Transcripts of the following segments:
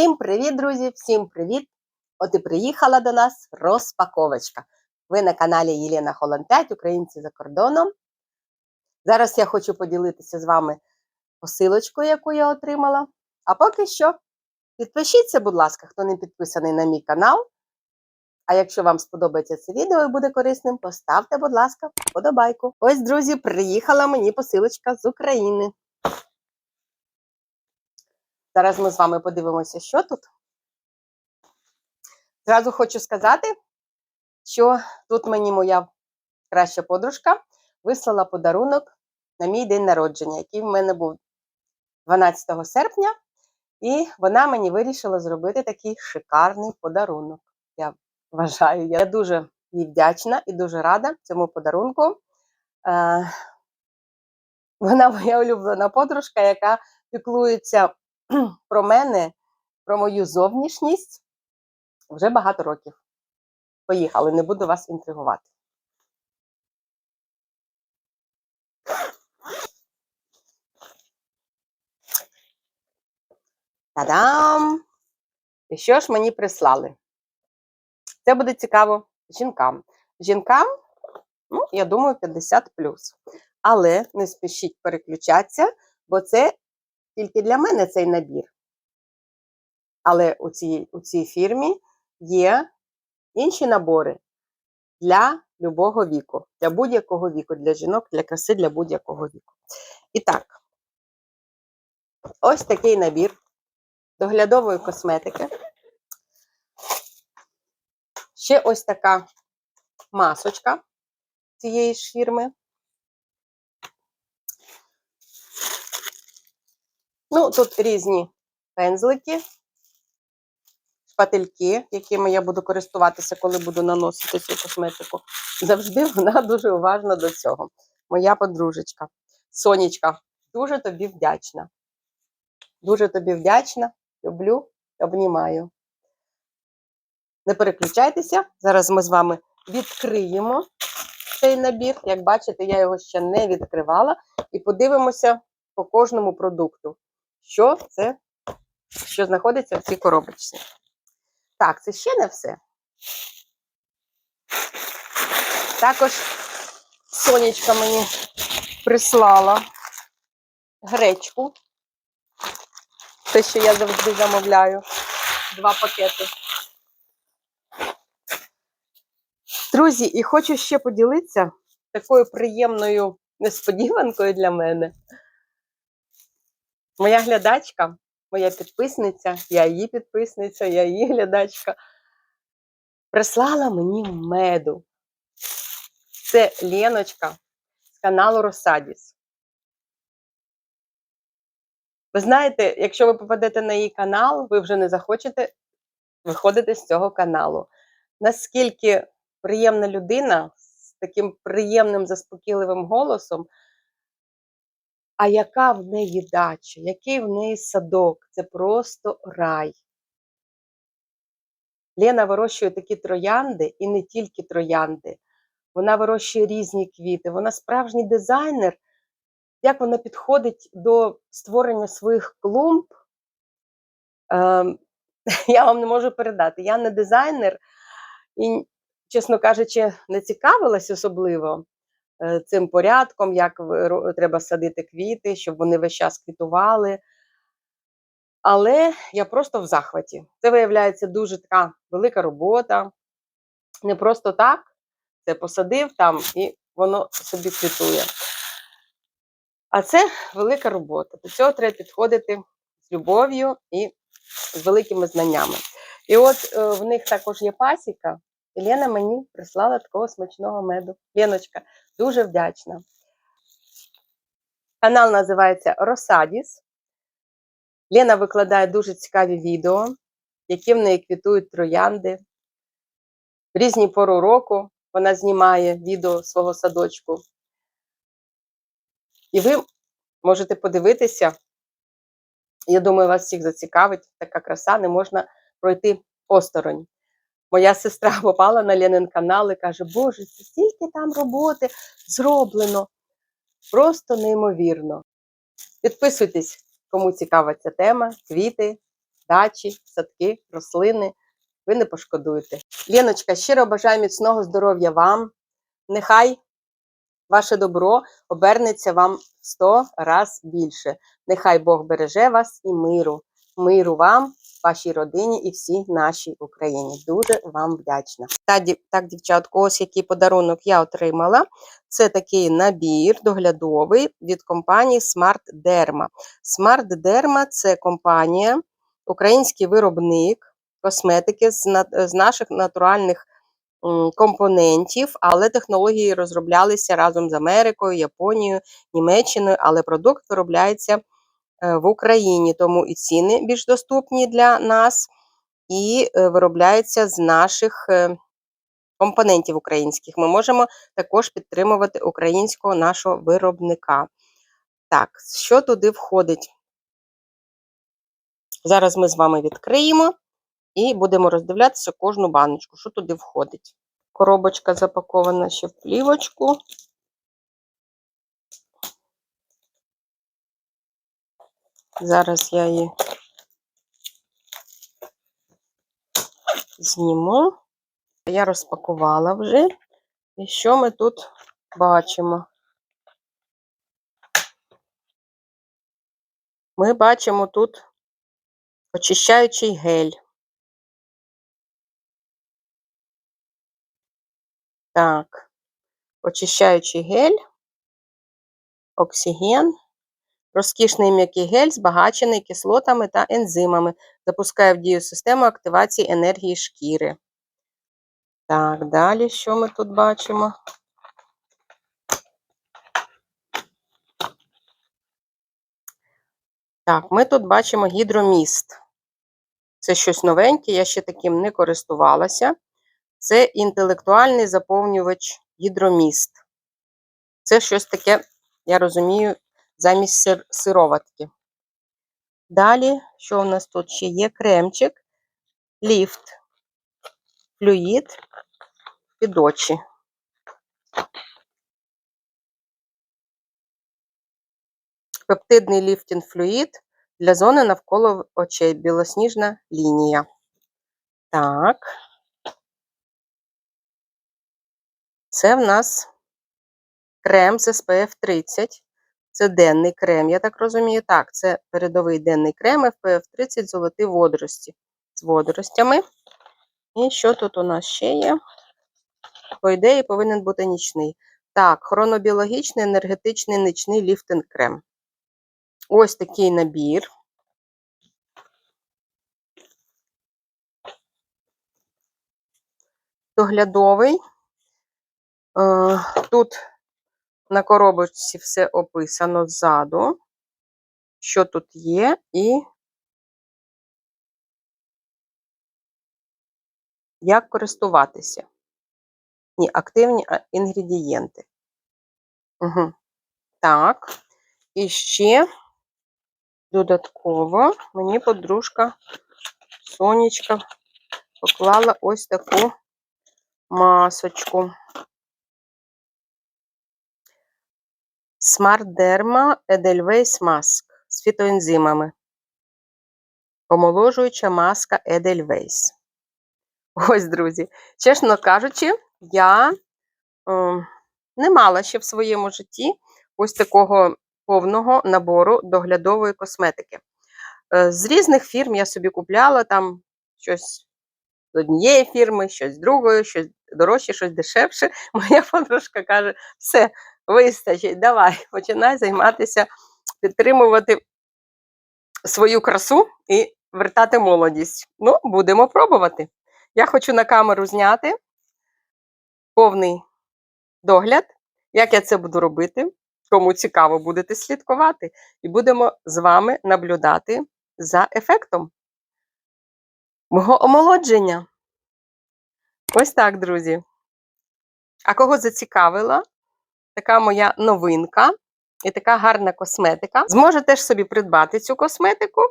Всім привіт, друзі! Всім привіт! От і приїхала до нас розпаковочка. Ви на каналі Єлена Холланд 5, Українці за кордоном. Зараз я хочу поділитися з вами посилочкою, яку я отримала. А поки що підпишіться, будь ласка, хто не підписаний на мій канал. А якщо вам сподобається це відео і буде корисним, поставте, будь ласка, вподобайку. Ось, друзі, приїхала мені посилочка з України. Зараз ми з вами подивимося, що тут. Зразу хочу сказати, що тут мені моя краща подружка вислала подарунок на мій день народження, який в мене був 12 серпня, і вона мені вирішила зробити такий шикарний подарунок. Я вважаю, я дуже їй вдячна і дуже рада цьому подарунку. Е, Вона моя улюблена подружка, яка піклується про мене, про мою зовнішність вже багато років. Поїхали, не буду вас інтригувати. Та-дам! І що ж мені прислали? Це буде цікаво жінкам. Жінкам, ну, я думаю, 50 Але не спішіть переключатися, бо це тільки для мене цей набір. Але у цій, у цій фірмі є інші набори для любого віку, для будь-якого віку, для жінок, для краси, для будь-якого віку. І так, ось такий набір доглядової косметики. Ще ось така масочка цієї ж фірми. Ну, тут різні пензлики, шпательки, якими я буду користуватися, коли буду наносити цю косметику. Завжди вона дуже уважна до цього. Моя подружечка. Сонечка, дуже тобі вдячна. Дуже тобі вдячна, люблю, обнімаю. Не переключайтеся, зараз ми з вами відкриємо цей набір. Як бачите, я його ще не відкривала. І подивимося по кожному продукту що це, що знаходиться в цій коробочці. Так, це ще не все. Також сонечка мені прислала гречку. Те, що я завжди замовляю. Два пакети. Друзі, і хочу ще поділитися такою приємною несподіванкою для мене. Моя глядачка, моя підписниця, я її підписниця, я її глядачка, прислала мені меду. Це Леночка з каналу Росадіс. Ви знаєте, якщо ви попадете на її канал, ви вже не захочете виходити з цього каналу. Наскільки приємна людина з таким приємним заспокійливим голосом. А яка в неї дача, який в неї садок? Це просто рай. Лена вирощує такі троянди і не тільки троянди. Вона вирощує різні квіти. Вона справжній дизайнер. Як вона підходить до створення своїх клумб, ем, я вам не можу передати. Я не дизайнер і, чесно кажучи, не цікавилась особливо. Цим порядком, як треба садити квіти, щоб вони весь час квітували. Але я просто в захваті. Це виявляється дуже така велика робота. Не просто так, це посадив там і воно собі квітує. А це велика робота. До цього треба підходити з любов'ю і з великими знаннями. І от е, в них також є пасіка, і Лена мені прислала такого смачного меду. Леночка, дуже вдячна. Канал називається Росадіс. Лена викладає дуже цікаві відео, які в неї квітують троянди. В різні пору року вона знімає відео свого садочку. І ви можете подивитися, я думаю, вас всіх зацікавить така краса, не можна пройти осторонь. Моя сестра попала на Ленин канал і каже, Боже, стільки там роботи зроблено. Просто неймовірно. Підписуйтесь, кому цікава ця тема, квіти, дачі, садки, рослини. Ви не пошкодуєте. Леночка, щиро бажаю міцного здоров'я вам. Нехай ваше добро обернеться вам сто раз більше. Нехай Бог береже вас і миру. Миру вам, вашій родині і всій нашій Україні. Дуже вам вдячна. Та, так, дівчатко, ось який подарунок я отримала. Це такий набір доглядовий від компанії Smart Derma. Smart Derma – це компанія, український виробник косметики з, наших натуральних компонентів, але технології розроблялися разом з Америкою, Японією, Німеччиною, але продукт виробляється в Україні, тому і ціни більш доступні для нас, і е, виробляється з наших е, компонентів українських. Ми можемо також підтримувати українського нашого виробника. Так, що туди входить? Зараз ми з вами відкриємо і будемо роздивлятися кожну баночку, що туди входить. Коробочка запакована ще в плівочку. Зараз я її зніму. Я розпакувала вже. І що ми тут бачимо? Ми бачимо тут очищаючий гель. Так, очищаючий гель, оксиген, розкішний м'який гель, збагачений кислотами та ензимами, запускає в дію систему активації енергії шкіри. Так, далі що ми тут бачимо? Так, ми тут бачимо гідроміст. Це щось новеньке, я ще таким не користувалася. Це інтелектуальний заповнювач гідроміст. Це щось таке, я розумію, замість сир сироватки. Далі, що у нас тут ще є? Кремчик, ліфт, флюїд під очі. Пептидний ліфтінг флюїд для зони навколо очей. Білосніжна лінія. Так. Це в нас крем з SPF 30. Це денний крем, я так розумію. Так, це передовий денний крем SPF 30 золоті водорості з водоростями. І що тут у нас ще є? По ідеї, повинен бути нічний. Так, хронобіологічний енергетичний нічний ліфтинг крем. Ось такий набір. Доглядовий. Е, Тут на коробочці все описано ззаду, що тут є, і як користуватися. Ні, активні інгредієнти. Угу. Так. І ще додатково мені подружка Сонечка поклала ось таку масочку. Smart Derma Edelweiss Mask з фітоензимами. Омоложуюча маска Edelweiss. Ось, друзі. Чесно кажучи, я е, не мала ще в своєму житті ось такого повного набору доглядової косметики. Е, з різних фірм я собі купляла там щось з однієї фірми, щось з другої, щось дорожче, щось дешевше. Моя подружка каже: все, вистачить, давай, починай займатися, підтримувати свою красу і вертати молодість. Ну, будемо пробувати. Я хочу на камеру зняти повний догляд, як я це буду робити. Кому цікаво, будете слідкувати, і будемо з вами наблюдати за ефектом мого омолодження. Ось так, друзі. А кого зацікавила така моя новинка і така гарна косметика, зможе теж собі придбати цю косметику.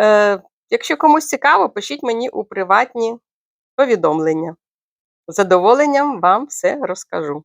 Е, Якщо комусь цікаво, пишіть мені у приватні повідомлення. З задоволенням вам все розкажу.